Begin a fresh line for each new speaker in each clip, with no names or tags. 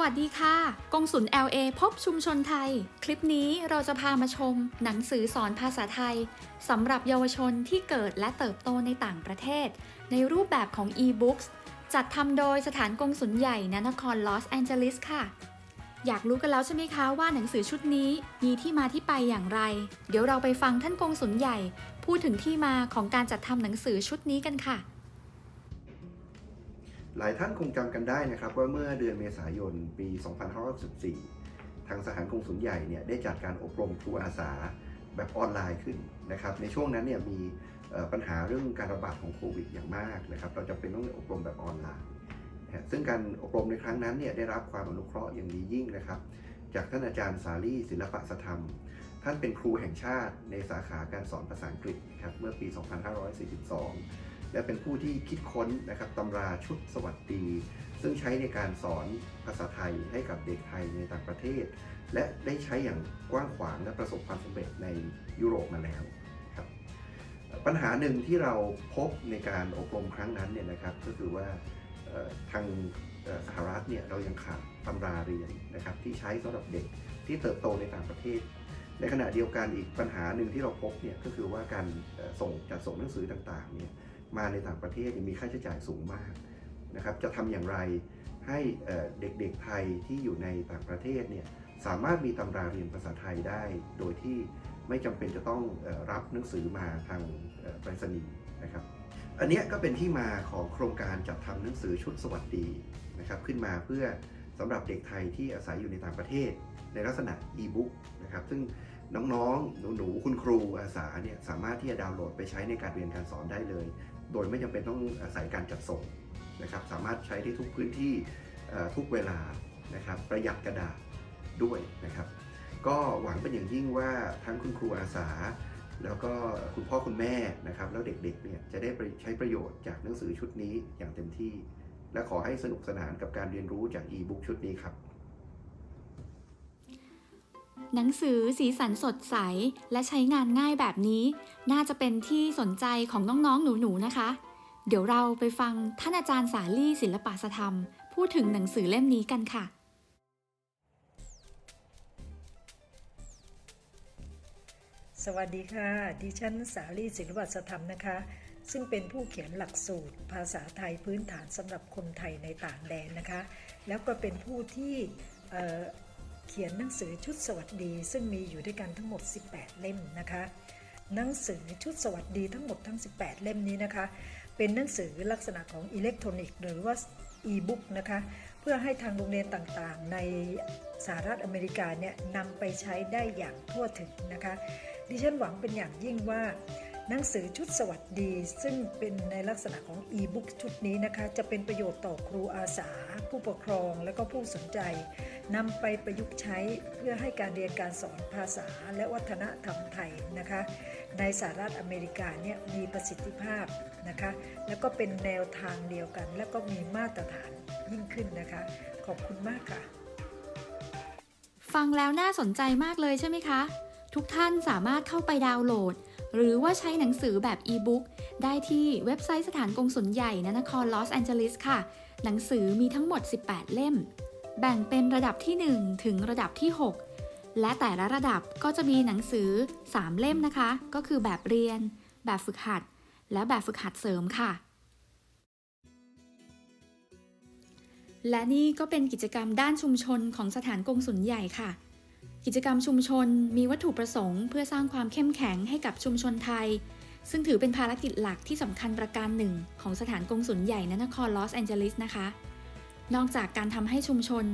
วัสดีค่ะ กงสุล LA พบชุมชนไทย คลิปนี้เราจะพามาชม หนังสือสอนภาษาไทยสำหรับเยาวชนที่เกิดและเติบโตในต่างประเทศ ในรูปแบบของ e-books จัดทำโดยสถานกงสุลใหญ่ณนครลอสแอนเจลิสค่ะ อยากรู้กันแล้วใช่ไหมคะว่าหนังสือชุดนี้มีที่มาที่ไปอย่างไร เดี๋ยวเราไปฟังท่านกงสุลใหญ่ พูดถึงที่มาของการจัดทำหนังสือชุดนี้กันค่ะ
หลายท่านคงจำกันได้นะครับว่าเมื่อเดือนเมษายนปี 2564 ทางสถานกงสุลใหญ่เนี่ยได้จัดการอบรมครูอาสาแบบออนไลน์ขึ้นนะครับในช่วงนั้นเนี่ยมีปัญหาเรื่องการระบาดของโควิดอย่างมากนะครับเราจะเป็นต้องอบรมแบบออนไลน์ ซึ่งการอบรมในครั้งนั้นเนี่ยได้รับความอนุเคราะห์อย่างดียิ่งนะครับ จากท่านอาจารย์สาลีศิลปะสธรรม ท่านเป็นครูแห่งชาติในสาขาการสอนภาษาอังกฤษนะครับเมื่อปี 2542 และเป็นผู้ที่คิดค้นนะครับตำราชุดสวัสดี ซึ่งใช้ในการสอนภาษาไทยให้กับเด็กไทยในต่างประเทศ และได้ใช้อย่างกว้างขวางและประสบความสำเร็จในยุโรปมาแล้วครับปัญหาหนึ่งที่เราพบในการอบรมครั้งนั้นเนี่ยนะครับก็คือว่าทางสหรัฐเนี่ยเรายังขาดตำราเรียนนะครับที่ใช้สำหรับเด็กที่เติบโตในต่างประเทศ ในขณะเดียวกันอีกปัญหาหนึ่งที่เราพบเนี่ยก็คือว่าการส่งจัดส่งหนังสือต่างๆเนี่ย มาในต่างประเทศมีค่าใช้จ่ายสูงมากนะครับจะทำอย่างไรให้เด็กๆไทยที่อยู่ในต่างประเทศเนี่ยสามารถมีตำราเรียนภาษาไทยได้ โดยที่ไม่จำเป็นจะต้องรับหนังสือมาทางไปรษณีย์นะครับ อันนี้ก็เป็นที่มาของโครงการจัดทำหนังสือชุดสวัสดีนะครับขึ้นมาเพื่อสำหรับเด็กไทยที่อาศัยอยู่ในต่างประเทศ ในลักษณะอีบุ๊กนะครับซึ่งน้องๆ หนูๆ คุณครูอาสาเนี่ยสามารถที่จะดาวน์โหลดไปใช้ในการเรียนการสอนได้เลย โดยไม่จำเป็นต้องอาศัยการจัดส่งนะครับ สามารถใช้ได้ทุกพื้นที่ทุกเวลานะครับ ประหยัดกระดาษด้วยนะครับ ก็หวังเป็นอย่างยิ่งว่าทั้งคุณครูอาสา แล้วก็คุณพ่อคุณแม่นะครับ แล้วเด็กๆเนี่ยจะได้ใช้ประโยชน์จากหนังสือชุดนี้อย่างเต็มที่ และขอให้สนุกสนานกับการเรียนรู้จากอีบุ๊กชุดนี้ครับ
หนังสือสีสันสดใสและใช้งานง่ายแบบนี้ น่าจะเป็นที่สนใจของน้องๆ หนูๆ นะคะ เดี๋ยวเราไปฟังท่านอาจารย์สาลี่ศิลปะสธรรม พูดถึงหนังสือเล่มนี้กันค่ะ
สวัสดีค่ะ ดิฉันสาลีศิลปวัฒนธรรมนะคะ ซึ่งเป็นผู้เขียนหลักสูตร ภาษาไทยพื้นฐานสำหรับคนไทยในต่างแดนนะคะ แล้วก็เป็นผู้ที่ เขียนหนังสือชุดสวัสดี ซึ่งมีอยู่ด้วยกันทั้งหมด 18 เล่มนะคะ หนังสือชุดสวัสดีทั้งหมดทั้ง 18 เล่มนี้นะคะ เป็นหนังสือลักษณะของอิเล็กทรอนิกส์หรือว่าอีบุ๊กนะคะ เพื่อให้ทางโรงเรียนต่างๆ ในสหรัฐอเมริกาเนี่ยนำไปใช้ได้อย่างทั่วถึงนะคะ ดิฉันหวังเป็นอย่างยิ่งว่า หนังสือชุดสวัสดี ซึ่งเป็นในลักษณะของอีบุ๊กชุดนี้นะคะ จะเป็นประโยชน์ต่อครูอาสา ผู้ปกครองและก็ผู้สนใจนำไปประยุกต์ใช้เพื่อให้การเรียนการสอนภาษาและวัฒนธรรมไทยนะคะ ในสหรัฐอเมริกาเนี่ยมีประสิทธิภาพนะคะ แล้วก็เป็นแนวทางเดียวกัน แล้วก็มีมาตรฐานยิ่งขึ้นนะคะ ขอบคุณมากค่ะ
ฟังแล้วน่าสนใจมากเลยใช่ไหมคะ ทุกท่านสามารถเข้าไปดาวน์โหลด หรือว่าใช้หนังสือแบบอีบุ๊กได้ที่เว็บไซต์สถานกงสุลใหญ่ณนครลอสแอนเจลิสค่ะ หนังสือมีทั้งหมด 18 เล่ม แบ่งเป็นระดับที่ 1 ถึงระดับที่ 6 และแต่ละระดับก็จะมีหนังสือ 3 เล่มนะคะ ก็คือแบบเรียน แบบฝึกหัด และแบบฝึกหัดเสริมค่ะและนี่ก็เป็นกิจกรรมด้านชุมชนของสถานกงสุลใหญ่ค่ะ กิจกรรมชุมชนมีวัตถุประสงค์ เพื่อสร้างความเข้มแข็งให้กับชุมชนไทย ซึ่งถือเป็นภารกิจหลักที่สำคัญประการหนึ่ง ของสถานกงสุลใหญ่ณนครลอสแอนเจลิสนะคะ นอกจากการทำให้ชุมชน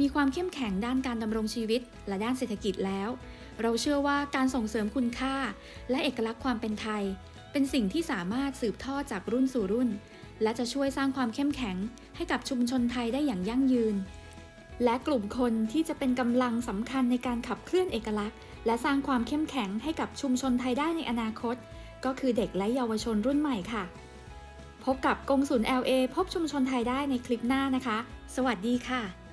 มีความเข้มแข็งด้านการดำรงชีวิต และด้านเศรษฐกิจแล้ว เราเชื่อว่าการส่งเสริมคุณค่า และเอกลักษณ์ความเป็นไทย เป็นสิ่งที่สามารถสืบทอดจากรุ่นสู่รุ่น และจะช่วยสร้างความเข้มแข็งให้กับชุมชนไทยได้อย่างยั่งยืน และกลุ่มคนที่จะเป็นกำลังสำคัญในการขับเคลื่อนเอกลักษณ์ และสร้างความเข้มแข็งให้กับชุมชนไทยได้ในอนาคต ก็คือเด็กและเยาวชนรุ่นใหม่ค่ะ พบกับกงสุล LA พบชุมชนไทยได้ในคลิปหน้านะคะ สวัสดีค่ะ